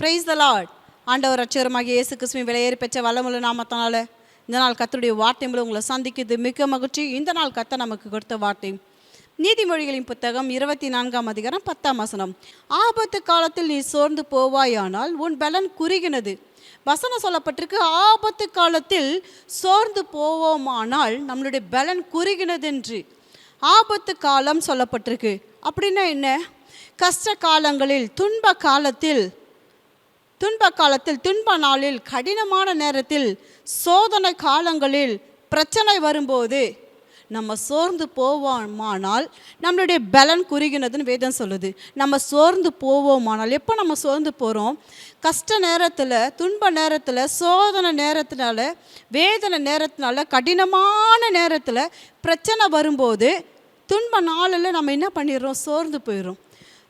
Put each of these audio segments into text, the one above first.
Praise the Lord ஆண்டவர் அச்சரமாக இயேசு கிறிஸ்துவின் விலையேறி பெற்ற வல்லமுள்ள நாமத்தினால இந்த நாள் கத்தருடைய வார்த்தை மூலம் உங்களை சந்திக்குது மிக மகிழ்ச்சி. இந்த நாள் கத்த நமக்கு கொடுத்த வார்த்தை. நீதிமொழிகளின் புத்தகம் இருபத்தி நான்காம் அதிகாரம் பத்தாம் வசனம். ஆபத்து காலத்தில் நீ சோர்ந்து போவாயானால் உன் பலன் குறுகினது. வசனம் சொல்லப்பட்டிருக்கு ஆபத்து காலத்தில் சோர்ந்து போவோமானால் நம்மளுடைய பலன் குறுகினதென்று. ஆபத்து காலம் சொல்லப்பட்டிருக்கு. அப்படின்னா என்ன? கஷ்ட காலங்களில் துன்ப காலத்தில் துன்ப காலத்தில் துன்ப நாளில் கடினமான நேரத்தில் சோதனை காலங்களில் பிரச்சனை வரும்போது நம்ம சோர்ந்து போவோமானால் நம்மளுடைய பலன் குறுகினதுன்னு வேதம் சொல்லுது. நம்ம சோர்ந்து போவோமானால் எப்போ நம்ம சோர்ந்து போகிறோம் கஷ்ட நேரத்தில் துன்ப நேரத்தில் சோதனை நேரத்தினால வேதனை நேரத்தினால கடினமான நேரத்தில் பிரச்சனை வரும்போது துன்ப நாளில் நம்ம என்ன பண்ணிடுறோம்? சோர்ந்து போயிடும்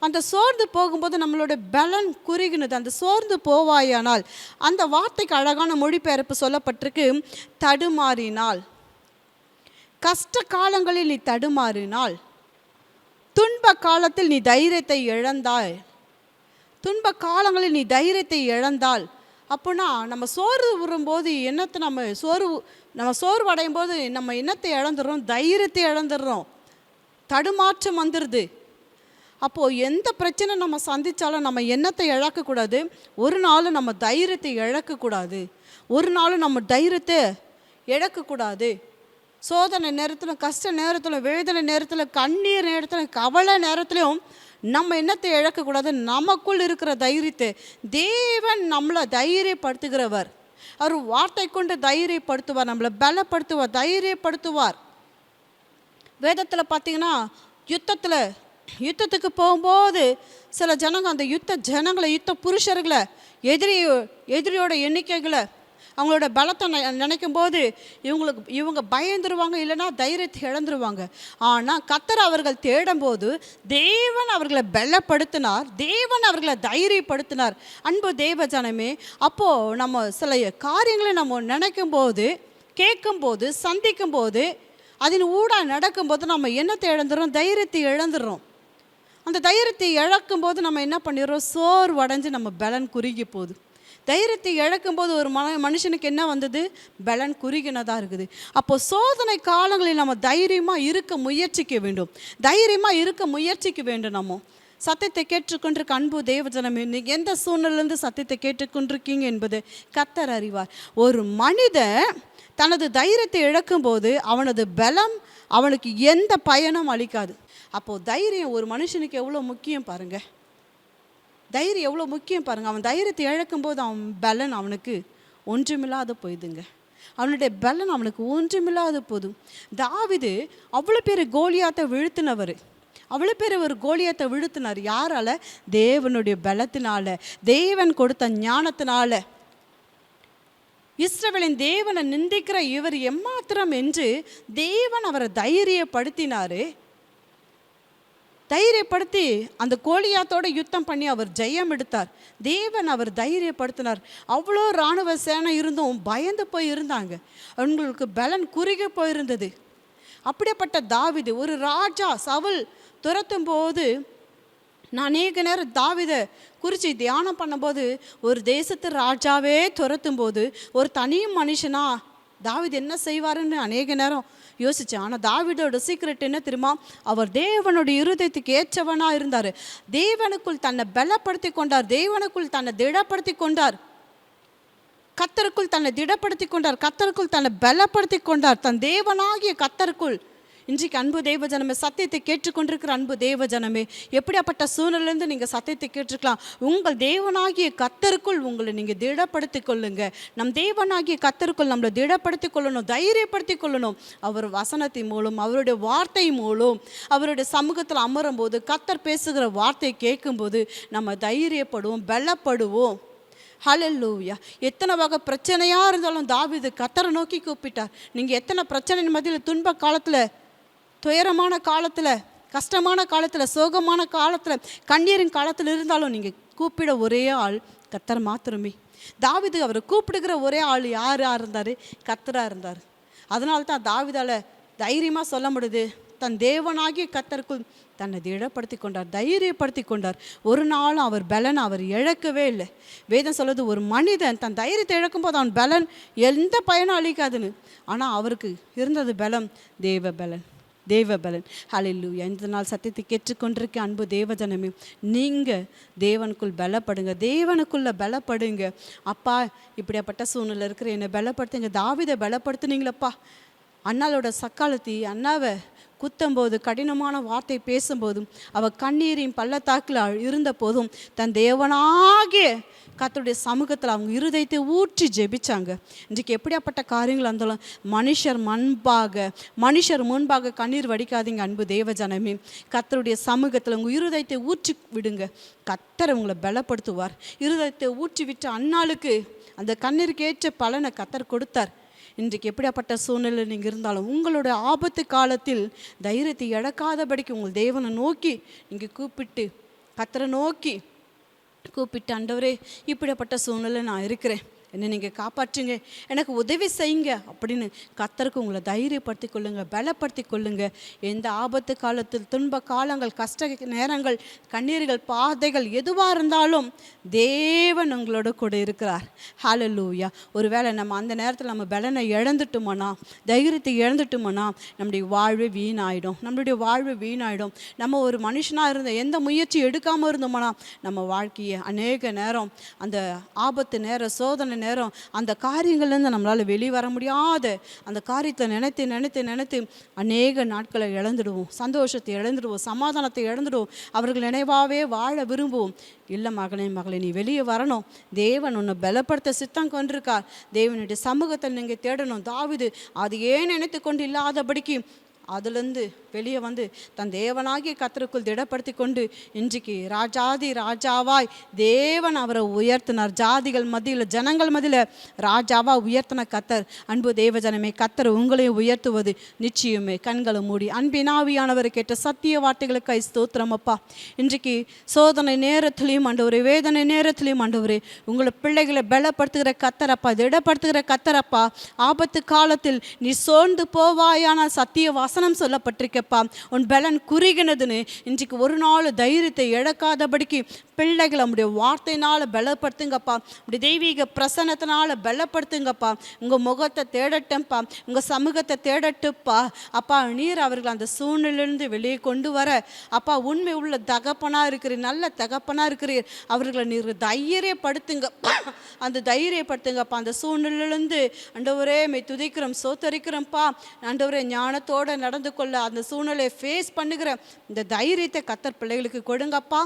அந்த சோர்ந்து போகும்போது நம்மளோட பலன் குறுகினது. அந்த சோர்ந்து போவாயானால் அந்த வார்த்தைக்கு அழகான மொழிபெயர்ப்பு சொல்லப்பட்டிருக்கு தடுமாறினால். கஷ்ட காலங்களில் நீ தடுமாறினால் துன்ப காலத்தில் நீ தைரியத்தை இழந்தாய். துன்ப காலங்களில் நீ தைரியத்தை இழந்தால் அப்படின்னா நம்ம சோர்வு வரும்போது என்னத்தை நம்ம சோர்வு நம்ம சோர்வு அடையும் போது நம்ம என்னத்தை இழந்துடுறோம் தைரியத்தை இழந்துடுறோம் தடுமாற்றம் வந்துடுது அப்போது எந்த பிரச்சனை நம்ம சந்தித்தாலும் நம்ம எண்ணத்தை இழக்கக்கூடாது. ஒரு நாளும் நம்ம தைரியத்தை இழக்கக்கூடாது. ஒரு நாளும் நம்ம தைரியத்தை இழக்கக்கூடாது. சோதனை நேரத்தில் கஷ்ட நேரத்தில் வேதனை நேரத்தில் கண்ணீர் நேரத்தில் கவலை நேரத்துலையும் நம்ம என்னத்தை இழக்கக்கூடாது. நமக்குள் இருக்கிற தைரியத்தை தேவன் நம்மளை தைரியப்படுத்துகிறவர். அவர் வார்த்தை கொண்டு தைரியப்படுத்துவார் நம்மளை பலப்படுத்துவார் தைரியப்படுத்துவார். வேதத்தில் பார்த்தீங்கன்னா யுத்தத்தில் யுத்தத்துக்கு போகும்போது சில ஜனங்கள் அந்த யுத்த ஜனங்களை யுத்த புருஷர்களை எதிரி எதிரியோட எண்ணிக்கைகளை அவங்களோட பலத்தை நினைக்கும் போது இவங்களுக்கு இவங்க பயந்துருவாங்க இல்லைன்னா தைரியத்தை இழந்துருவாங்க. ஆனால் கத்தர் அவர்கள் தேடும்போது தேவன் அவர்களை பலப்படுத்தினார் தேவன் அவர்களை தைரியப்படுத்தினார். அன்பு தேவ ஜனமே அப்போது நம்ம சில காரியங்களை நம்ம நினைக்கும் போது கேட்கும்போது சந்திக்கும்போது அதன் ஊடாக நடக்கும்போது நம்ம என்னத்தை இழந்துடுறோம் தைரியத்தை இழந்துடுறோம் அந்த தைரியத்தை இழக்கும் போது நம்ம என்ன பண்ணிடுறோம்? சோர்வடைஞ்சு நம்ம பலன் குறுகி போகுது. தைரியத்தை இழக்கும்போது ஒரு மன மனுஷனுக்கு என்ன வந்தது? பலன் குறுகினதாக இருக்குது. அப்போ சோதனை காலங்களில் நம்ம தைரியமாக இருக்க முயற்சிக்க வேண்டும். தைரியமாக இருக்க முயற்சிக்க வேண்டும் நம்ம. சத்தியத்தை கேட்டுக்கொண்டிருக்க அன்பு தேவஜனமே நீங்கள் எந்த சூழ்நிலேருந்து சத்தியத்தை கேட்டுக்கொண்டிருக்கீங்க என்பது கத்தர் அறிவார். ஒரு மனிதன் தனது தைரியத்தை இழக்கும்போது அவனது பலம் அவனுக்கு எந்த பயனும் அளிக்காது. அப்போது தைரியம் ஒரு மனுஷனுக்கு எவ்வளோ முக்கியம் பாருங்கள் தைரியம் எவ்வளோ முக்கியம் பாருங்கள் அவன் தைரியத்தை இழக்கும்போது அவன் பலன் அவனுக்கு ஒன்றுமில்லாத போயிடுங்க அவனுடைய பலன் அவனுக்கு ஒன்றுமில்லாத போதும். தாவிது அவ்வளோ பேர் கோலியாத்தை வீழ்த்தினவர். அவ்வளோ பேர் ஒரு கோலியத்தை விழுத்தினார். யாரால? தேவனுடைய பலத்தினால. தேவன் கொடுத்த ஞானத்தினால. இஸ்ரவேலின் தேவனை நிந்திக்கிற இவர் எம்மாத்திரம் என்று தேவன் அவரை தைரியப்படுத்தினாரு. தைரியப்படுத்தி அந்த கோழியாத்தோடு யுத்தம் பண்ணி அவர் ஜெயம் எடுத்தார். தேவன் அவர் தைரியப்படுத்தினார். அவ்வளோ இராணுவ சேனை இருந்தும் பயந்து போய் இருந்தாங்க. அவங்களுக்கு பலன் குறுகி போயிருந்தது. அப்படிப்பட்ட தாவிது ஒரு ராஜா சவுல் துரத்தும் போது நான் அநேக நேரம் தாவிதை குறித்து தியானம் பண்ணும்போது ஒரு தேசத்து ராஜாவே துரத்தும் போது ஒரு தனி மனுஷனா தாவித என்ன செய்வாருன்னு அநேக நேரம் யோசித்தேன் ஆனால் தாவிடோட சீக்ரெட் என்ன தெரியுமா? அவர் தேவனுடைய இருதயத்துக்கு ஏற்றவனாக இருந்தார். தேவனுக்குள் தன்னை பலப்படுத்தி கொண்டார். தேவனுக்குள் தன்னை திடப்படுத்தி கொண்டார். கத்தருக்குள் தன்னை திடப்படுத்தி கொண்டார். கத்தருக்குள் தன்னை பலப்படுத்தி கொண்டார். தன் தேவனாகிய கத்தருக்குள் இன்றைக்கு அன்பு தேவ ஜனமே சத்தியத்தை கேட்டுக்கொண்டிருக்கிற அன்பு தேவ ஜனமே எப்படியாப்பட்ட சூழ்நிலையிலேருந்து நீங்கள் சத்தியத்தை கேட்டிருக்கலாம்? உங்கள் தேவனாகிய கத்தருக்குள் உங்களை நீங்கள் திடப்படுத்தி கொள்ளுங்க. நம் தேவனாகிய கத்தருக்குள் நம்மளை திடப்படுத்தி கொள்ளணும் தைரியப்படுத்தி கொள்ளணும். அவர் வசனத்தின் மூலம் அவருடைய வார்த்தை மூலம் அவருடைய சமூகத்தில் அமரும் போது கத்தர் பேசுகிற வார்த்தையை கேட்கும்போது நம்ம தைரியப்படுவோம் பலப்படுவோம். ஹalleluya எத்தனை வகை பிரச்சனையாக இருந்தாலும் தாவிது கத்தரை நோக்கி கூப்பிட்டார். நீங்கள் எத்தனை பிரச்சனை மத்தியில் துன்ப காலத்தில் துயரமான காலத்தில் கஷ்டமான காலத்தில் சோகமான காலத்தில் கண்ணீரின் காலத்தில் இருந்தாலும் நீங்கள் கூப்பிட ஒரே ஆள் கத்தர் மாத்திரமே. தாவிது அவர் கூப்பிடுகிற ஒரே ஆள் யாராக இருந்தார்? கத்தராக இருந்தார். அதனால தான் தாவிதால் தைரியமாக சொல்ல முடியுது. தன் தேவனாகிய கத்தருக்குள் தன்னை திடப்படுத்தி கொண்டார் தைரியப்படுத்தி கொண்டார். ஒரு நாளும் அவர் பலன் அவர் இழக்கவே இல்லை. வேதம் சொல்லுது ஒரு மனிதன் தன் தைரியத்தை இழக்கும் போது அவன் பலன் எந்த பயனும் அளிக்காதுன்னு. ஆனால் அவருக்கு இருந்தது பலம் தேவ பலன். தேவபலன். ஹலில்லூயா இந்த நாள் சத்தியத்தை கேட்டுக்கொண்டிருக்க அன்பு தேவஜனமே நீங்கள் தேவனுக்குள் பலப்படுங்க. தேவனுக்குள்ளே பலப்படுங்க. அப்பா இப்படியாப்பட்ட சூழ்நிலை இருக்கிற என்னை பலப்படுத்துங்க. தாவிதை பலப்படுத்துனீங்களப்பா. அண்ணாலோட சக்காலத்தி அண்ணாவை குத்தும்போது கடினமான வார்த்தை பேசும்போதும் அவள் கண்ணீரின் பள்ளத்தாக்கில் இருந்த போதும் தன் தேவனாகிய கத்தருடைய சமூகத்தில் அவங்க இருதயத்தை ஊற்றி ஜெபிச்சாங்க. இன்றைக்கு எப்படியாப்பட்ட காரியங்கள் இருந்தாலும் மனுஷர் முன்பாக மனுஷர் முன்பாக கண்ணீர் வடிக்காதீங்க அன்பு தேவஜனமே. கத்தருடைய சமூகத்தில் உங்கள் இருதயத்தை ஊற்றி விடுங்க. கத்தர் உங்களை பலப்படுத்துவார். இருதயத்தை ஊற்றி விட்டு அன்னாளுக்கு அந்த கண்ணீருக்கு ஏற்ற பலனை கத்தர் கொடுத்தார். இன்றைக்கு எப்படியாப்பட்ட சூழ்நிலை நீங்கள் இருந்தாலும் உங்களோட ஆபத்து காலத்தில் தைரியத்தை இழக்காதபடிக்கு உங்கள் தேவனை நோக்கி நீங்கள் கூப்பிட்டு கத்தரை நோக்கி கூப்பிட்டு ஆண்டவரே இப்படிப்பட்ட சூழ்நிலை நான் இருக்கிறேன். என்னை நீங்கள் காப்பாற்றுங்க. எனக்கு உதவி செய்யுங்க அப்படின்னு கத்தருக்கு உங்களை தைரியப்படுத்தி கொள்ளுங்க பலப்படுத்தி கொள்ளுங்க. எந்த ஆபத்து காலத்தில் துன்ப காலங்கள் கஷ்ட நேரங்கள் கண்ணீர்கள் பாதைகள் எதுவாக இருந்தாலும் தேவன் உங்களோட கூட இருக்கிறார். ஹalleluya ஒருவேளை நம்ம அந்த நேரத்தில் நம்ம பலனை இழந்துட்டோமோனா தைரியத்தை இழந்துட்டோமோனா நம்முடைய வாழ்வு வீணாயிடும். நம்மளுடைய வாழ்வு வீணாயிடும். நம்ம ஒரு மனுஷனாக இருந்த எந்த முயற்சி எடுக்காமல் இருந்தோமானா நம்ம வாழ்க்கையை அநேக நேரம் அந்த ஆபத்து நேர சோதனை நேரம். அந்த காரியங்கள்லேருந்து நம்மளால் வெளியே வர முடியாத. அந்த காரியத்தை நினைத்து நினைத்து நினைத்து அநேக நாட்களை இழந்துடுவோம். சந்தோஷத்தை இழந்துடுவோம். சமாதானத்தை இழந்துடுவோம். அவர்கள் நினைவாகவே வாழ விரும்புவோம். இல்லை மகனே மகளே நீ வெளியே வரணும். தேவன் உன்னை பலப்படுத்த சித்தம் கொண்டிருக்கார். தேவனுடைய சமூகத்தை நீங்கள் தேடணும். தாவிது அது ஏன் நினைத்து கொண்டு இல்லாதபடிக்கு அதுலேருந்து வெளியே வந்து தன் தேவனாகிய கத்தருக்குள் திடப்படுத்தி கொண்டு இன்றைக்கு ராஜாதி ராஜாவாய் தேவன் அவரை உயர்த்தினார். ஜாதிகள் மத்தியில் ஜனங்கள் மத்தியில் ராஜாவா உயர்த்தின கத்தர் அன்பு தேவஜனமே கத்தர் உங்களையும் உயர்த்துவது நிச்சயமே. கண்களை மூடி அன்பினாவியானவர் கேட்ட சத்திய வார்த்தைகளுக்காய் ஸ்தோத்திரம் அப்பா. இன்றைக்கு சோதனை நேரத்திலையும் ஆண்டவரே வேதனை நேரத்துலையும் ஆண்டவரே உங்களை பிள்ளைகளை பலப்படுத்துகிற கத்தரப்பா திடப்படுத்துகிற கத்தரப்பா ஆபத்து காலத்தில் நீ சோர்ந்து போவாயான சத்திய வசனம் சொல்லப்பட்டிருக்கப்பா. உன் பலன் குறுகினதுன்னு இன்றைக்கு ஒரு நாள் தைரியத்தை இழக்காதபடிக்கு பிள்ளைகளை நம்முடைய வார்த்தையினால் பலப்படுத்துங்கப்பா. உடைய தெய்வீக பிரசன்னத்தினால பலப்படுத்துங்கப்பா. உங்கள் முகத்தை தேடட்டும்ப்பா உங்கள் சமூகத்தை தேடட்டுப்பா. அப்பா நீர் அவர்கள் அந்த சூழ்நிலையிலிருந்து வெளியே கொண்டு வர. அப்பா உண்மை உள்ள தகப்பனாக இருக்கிறீர் நல்ல தகப்பனாக இருக்கிறீர். அவர்களை நீர் தைரியப்படுத்துங்க. அந்த தைரியப்படுத்துங்கப்பா. அந்த சூழ்நிலிருந்து அண்டவரே மெய் துதிக்கிறோம் சோத்தரிக்கிறோம்ப்பா அண்டவரே ஞானத்தோட நடந்து கொள்ள அந்த சூழ்நிலையை ஃபேஸ் பண்ணுகிற இந்த தைரியத்தை கத்தர் பிள்ளைகளுக்கு கொடுங்கப்பா.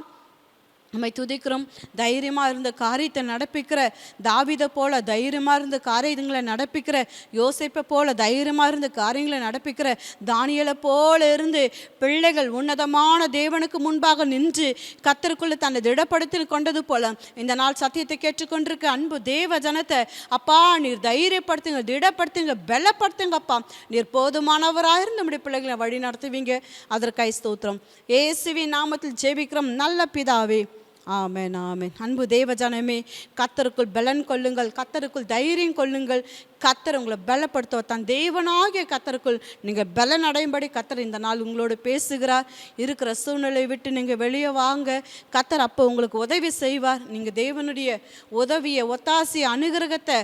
நம்மை துதிக்கிறோம். தைரியமாக இருந்த காரியத்தை நடப்பிக்கிற தாவிதை போல தைரியமாக இருந்த காரியங்களை நடப்பிக்கிற யோசிப்பை போல தைரியமாக இருந்த காரியங்களை நடப்பிக்கிற தானியலை போல இருந்து பிள்ளைகள் உன்னதமான தேவனுக்கு முன்பாக நின்று கத்தருக்குள்ளே தன்னை திடப்படுத்தி கொண்டது போல இந்த நாள் சத்தியத்தை கேட்டுக்கொண்டிருக்க அன்பு தேவ ஜனத்தை அப்பா நீர் தைரியப்படுத்துங்க திடப்படுத்துங்க பலப்படுத்துங்கப்பா நீர் போதுமானவராக இருந்து நம்முடைய பிள்ளைகளை வழி நடத்துவீங்க அதற்காய் ஸ்தோத்திரம். ஏசுவி நாமத்தில் ஜெபிக்கிறோம். நல்ல பிதாவே ஆமேன் ஆமேன். அன்பு தேவஜானமே கத்தருக்குள் பலன் கொள்ளுங்கள் கத்தருக்குள் தைரியம் கொள்ளுங்கள். கத்தர் உங்களை பலப்படுத்துவ தான் தேவனாகிய கத்தருக்குள் நீங்கள் பலன் அடையும்படி கத்தர் இந்த நாள் உங்களோடு பேசுகிறார். இருக்கிற சூழ்நிலை விட்டு நீங்கள் வெளியே வாங்க. கத்தர் அப்போ உங்களுக்கு உதவி செய்வார். நீங்கள் தேவனுடைய உதவியை ஒத்தாசிய அனுகிரகத்தை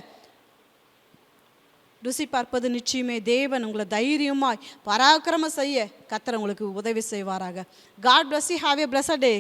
ருசி பார்ப்பது நிச்சயமே. தேவன் உங்களை தைரியமாய் பராக்கிரம செய்ய கத்தர் உங்களுக்கு உதவி செய்வாராக. God bless you have a blessed day